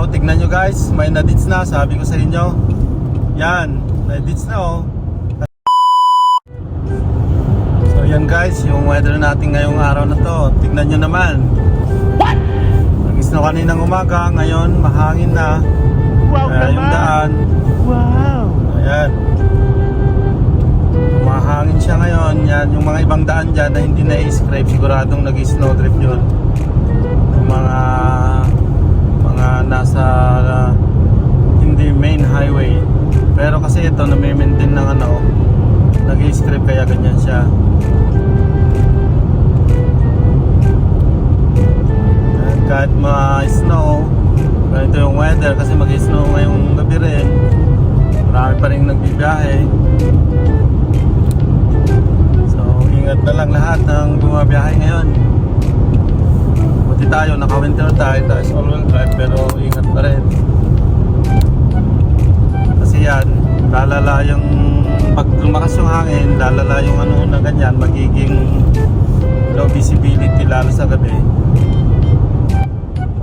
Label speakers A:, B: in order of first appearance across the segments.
A: Oh, tignan nyo guys, may nadits na, sabi ko sa inyo. Yan, nadits na oh. So yan guys, yung weather natin ngayong araw na to. Tignan nyo naman. What? Nag-snow kaninang umaga, ngayon mahangin na.
B: Wow
A: Kaya yung daan,
B: Wow!
A: ayan. Mahangin siya ngayon. Yan, yung mga ibang daan dyan na hindi na-scrape, siguradong nag-snow drift yun. Yung mga mga nasa uh, hindi main highway. Pero kasi ito na may maintain ng ano, nag-scrape kaya ganyan siya. Yan, kahit ma-snow, ganito yung weather kasi mag-snow ngayong gabi rin. Marami pa rin nagbibiyahe. So, ingat na lang lahat ng bumabiyahe ngayon. Buti tayo, naka-winter tayo, tayo sa all-wheel drive, pero ingat pa rin. Kasi yan, lalala yung, pag lumakas yung hangin, lalala yung ano na ganyan, magiging low visibility lalo sa gabi.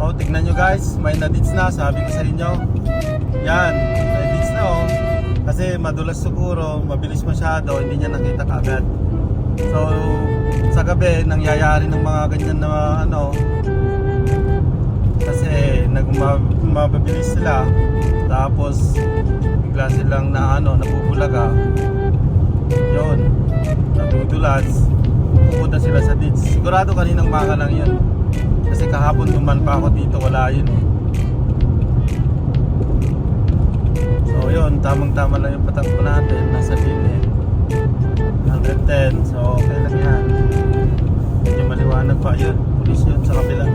A: Oh, tignan nyo guys, may nadits na, sabi ko sa inyo. Yan, nadits na oh. Kasi madulas siguro, mabilis masyado, hindi niya nakita kaagad. So, sa gabi, nangyayari ng mga ganyan na ano, kasi nagmabilis sila, tapos bigla silang na ano, nabubulaga. Yun, nadudulas, pupunta sila sa ditch. Sigurado kaninang baka lang yun. Kasi kahapon duman pa ako dito, wala yun eh. So yun, tamang-tama lang yung patakbo natin, nasa limit. 110, so okay lang yan. Medyo maliwanag pa yun, pulis yun sa kabila.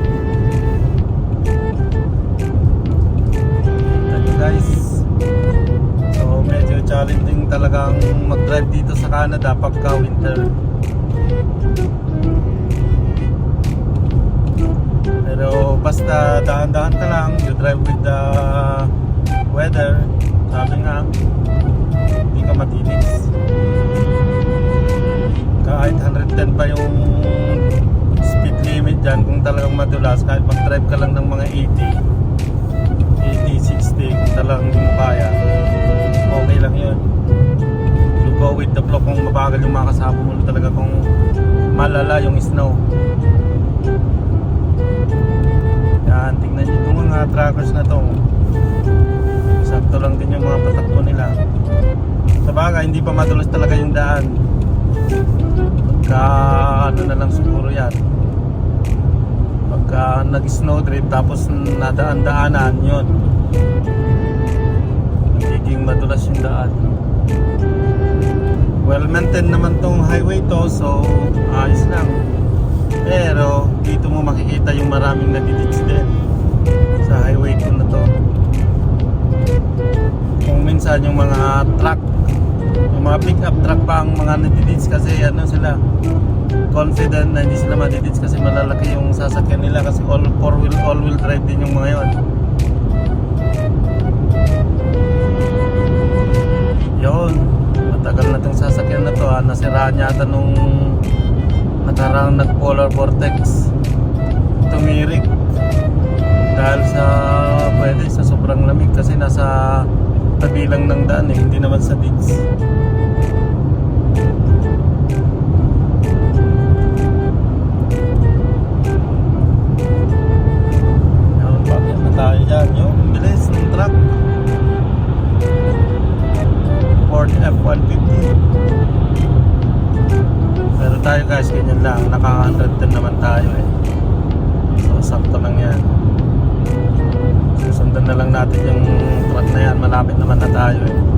A: Kita nyo guys. So medyo challenging talagang mag-drive dito sa Canada pagka winter. Pero basta dahan-dahan ka lang, you drive with the weather. Sabi nga, hindi ka matinis. 110 pa yung speed limit dyan, kung talagang madulas, kahit mag-drive ka lang ng mga 80, 80, 60, kung talagang hindi mo kaya, okay lang yun. You go with the flow kung mabagal yung mga kasama mo talaga kung malala yung snow. Yan, tingnan nyo itong mga trackers na to. Sakto lang din yung mga patakbo nila. Sa bagay, hindi pa madulas talaga yung daan. Pagka ano na lang siguro yan. Pagka nag-snow drift tapos nadaan-daanan yun. Nagiging madulas yung daan. Well maintained naman tong highway to so ayos lang. Pero dito mo makikita yung maraming nadidits din sa highway ko na to. Kung minsan yung mga truck, yung mga pick up truck pa ang mga nadidits kasi ano sila confident na hindi sila madidits kasi malalaki yung sasakyan nila kasi all four wheel all wheel drive din yung mga yon. Yun, matagal na tong sasakyan na to ha. Nasiraan yata nung nakarang nag-polar vortex. Tumirik. Dahil sa, pwede, sa sobrang lamig kasi nasa tabi lang ng daan eh, hindi naman sa F-150. Pero tayo guys, ganyan lang. Naka 110 naman tayo eh. So sakto lang Susundan na lang natin yan Malapit naman na tayo eh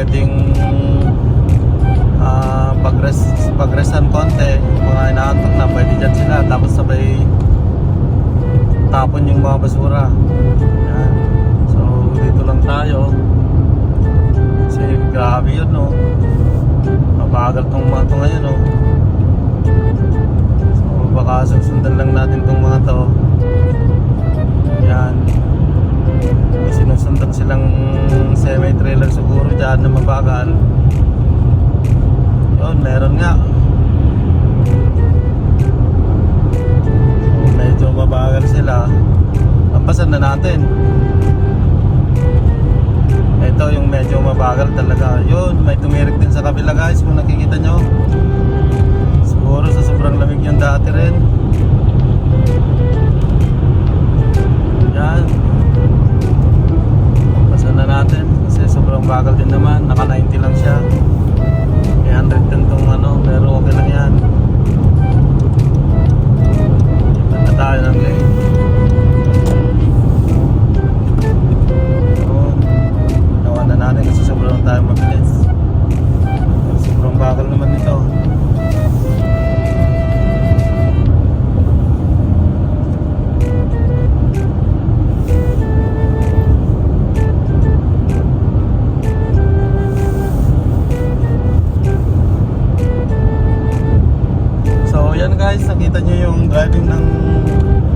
A: pwedeng ah pagres pagresan konti mga inaantok na pwede dyan sila tapos tapon yung mga basura. Yan. So, dito lang tayo. Kasi grabe yun, no? Mabagal tong mga to ngayon, no? So, baka susundan lang natin tong mga to. Mabagal. Yun, meron nga. So, medyo mabagal sila. Lampasan na natin. Ito yung medyo mabagal talaga. Yun, may tumirik din sa kabila guys kung nakikita nyo. Siguro sa sobrang lamig yung dati rin. Guys, nakita nyo yung driving ng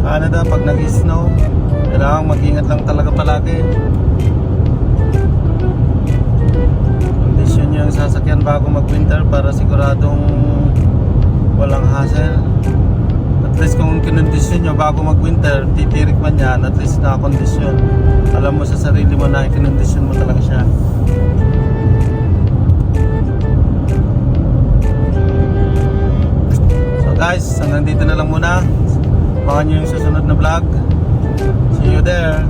A: Canada pag nag-snow. Kailangan mag-ingat lang talaga palagi. Condition nyo yung sasakyan bago mag-winter para siguradong walang hassle. At least kung kinondisyon nyo bago mag-winter, titirik man yan, at least nakakondisyon. Alam mo sa sarili mo na kinondisyon mo talaga siya. Abangan nyo yung susunod na vlog. See you there.